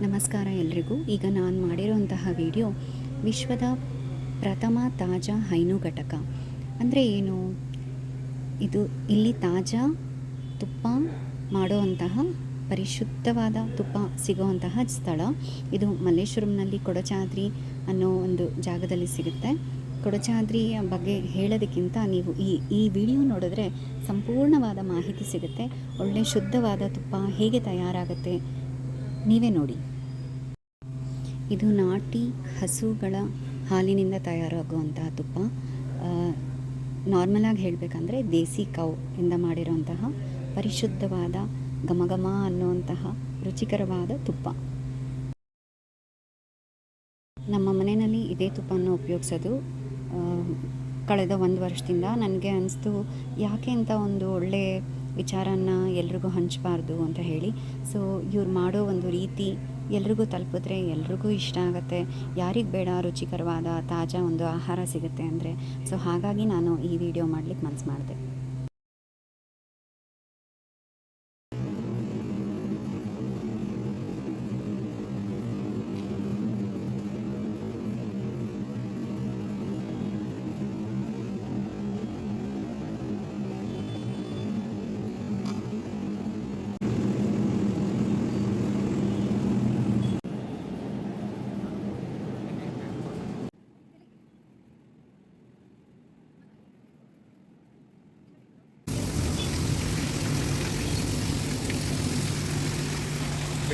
ನಮಸ್ಕಾರ ಎಲ್ರಿಗೂ. ಈಗ ನಾನು ಮಾಡಿರೋಂತಹ ವಿಡಿಯೋ ವಿಶ್ವದ ಪ್ರಥಮ ತಾಜಾ ಹೈನು ಘಟಕ. ಅಂದರೆ ಏನು? ಇದು ಇಲ್ಲಿ ತಾಜಾ ತುಪ್ಪ ಮಾಡುವಂತಹ, ಪರಿಶುದ್ಧವಾದ ತುಪ್ಪ ಸಿಗುವಂತಹ ಸ್ಥಳ. ಇದು ಮಲ್ಲೇಶ್ವರಂನಲ್ಲಿ ಕೊಡಚಾದ್ರಿ ಅನ್ನೋ ಒಂದು ಜಾಗದಲ್ಲಿ ಸಿಗುತ್ತೆ. ಕೊಡಚಾದ್ರಿಯ ಬಗ್ಗೆ ಹೇಳೋದಕ್ಕಿಂತ ನೀವು ಈ ಈ ವಿಡಿಯೋ ನೋಡಿದ್ರೆ ಸಂಪೂರ್ಣವಾದ ಮಾಹಿತಿ ಸಿಗುತ್ತೆ. ಒಳ್ಳೆ ಶುದ್ಧವಾದ ತುಪ್ಪ ಹೇಗೆ ತಯಾರಾಗುತ್ತೆ ನೀವೇ ನೋಡಿ. ಇದು ನಾಟಿ ಹಸುಗಳ ಹಾಲಿನಿಂದ ತಯಾರಾಗುವಂತಹ ತುಪ್ಪ. ನಾರ್ಮಲಾಗಿ ಹೇಳಬೇಕಂದ್ರೆ ದೇಸಿ ಕೌ ಇಂದ ಮಾಡಿರುವಂತಹ ಪರಿಶುದ್ಧವಾದ ಘಮಘಮ ಅನ್ನುವಂತಹ ರುಚಿಕರವಾದ ತುಪ್ಪ. ನಮ್ಮ ಮನೆಯಲ್ಲಿ ಇದೇ ತುಪ್ಪವನ್ನು ಉಪಯೋಗಿಸೋದು ಕಳೆದ ಒಂದು ವರ್ಷದಿಂದ ನನಗೆ ಅನಿಸ್ತು, ಯಾಕೆ ಅಂತ ಒಂದು ಒಳ್ಳೆ ವಿಚಾರನ ಎಲ್ರಿಗೂ ಹಂಚಬಾರ್ದು ಅಂತ ಹೇಳಿ. ಸೊ ಇವ್ರು ಮಾಡೋ ಒಂದು ರೀತಿ ಎಲ್ರಿಗೂ ತಲುಪಿದ್ರೆ ಎಲ್ರಿಗೂ ಇಷ್ಟ ಆಗುತ್ತೆ. ಯಾರಿಗೆ ಬೇಡ ರುಚಿಕರವಾದ ತಾಜಾ ಒಂದು ಆಹಾರ ಸಿಗುತ್ತೆ ಅಂದರೆ. ಸೊ ಹಾಗಾಗಿ ನಾನು ಈ ವಿಡಿಯೋ ಮಾಡ್ಲಿಕ್ಕೆ ಮನಸ್ಸು ಮಾಡಿದೆ.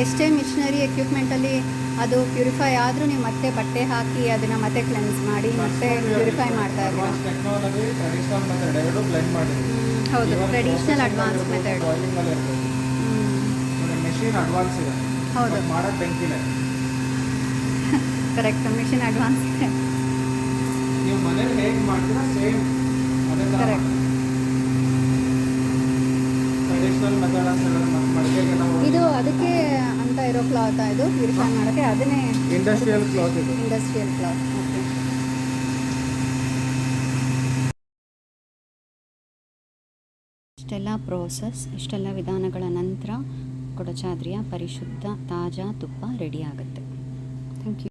ಎಷ್ಟೇ ಮಿಷನರಿ ಎಕ್ವಿಪ್ಮೆಂಟಲ್ಲಿ ಅದು ಪ್ಯೂರಿಫೈ ಆದರೂ ನೀವು ಮತ್ತೆ ಬಟ್ಟೆ ಹಾಕಿ ಅದನ್ನು ಮತ್ತೆ ಕ್ಲೆನ್ಸ್ ಮಾಡಿ ಮತ್ತೆ ಪ್ಯೂರಿಫೈ ಮಾಡ್ತಾ ಇದ್ದೀವಿ ಹೌದು. ಟ್ರೆಡಿಷ್ನಲ್ ಅಡ್ವಾನ್ಸ್ ಮೆಥಡ್ ಹೌದು. ಕರೆಕ್ಟ್ ಮಿಷಿನ್ ಅಡ್ವಾನ್ಸ್ ಇದೆ ನೀವು ಮನೇಲಿ ಹೇಗೆ ಮಾಡ್ತೀರಾ ಸೇಮ್ ಅದೇ ಥರ Correct. ಟ್ರೆಡಿಷನಲ್ ಮೆಥಡ್ ಅಂತ ಹೇಳಿದ್ರೆ ಮತ್ತೆ ಮಡಿಕೆಗೆ ನಾವು ಇದು ಅದಕ್ಕೆ ಇರೋ ಕ್ಲಾತ್ ಇದು? ಪ್ಯೂರಿಫೈ ಮಾಡೋಕ್ಕೆ ಅದನ್ನೇ ಇಂಡಸ್ಟ್ರಿಯಲ್ ಕ್ಲಾತ್ ಇದು. ಇಂಡಸ್ಟ್ರಿಯಲ್ ಕ್ಲಾತ್ ಓಕೆ ಇಷ್ಟೆಲ್ಲ ಪ್ರೋಸೆಸ್ ಇಷ್ಟೆಲ್ಲ ವಿಧಾನಗಳ ನಂತರ ಕೊಡಚಾದ್ರಿಯ ಪರಿಶುದ್ಧ ತಾಜಾ ತುಪ್ಪ ರೆಡಿ ಆಗುತ್ತೆ. Thank you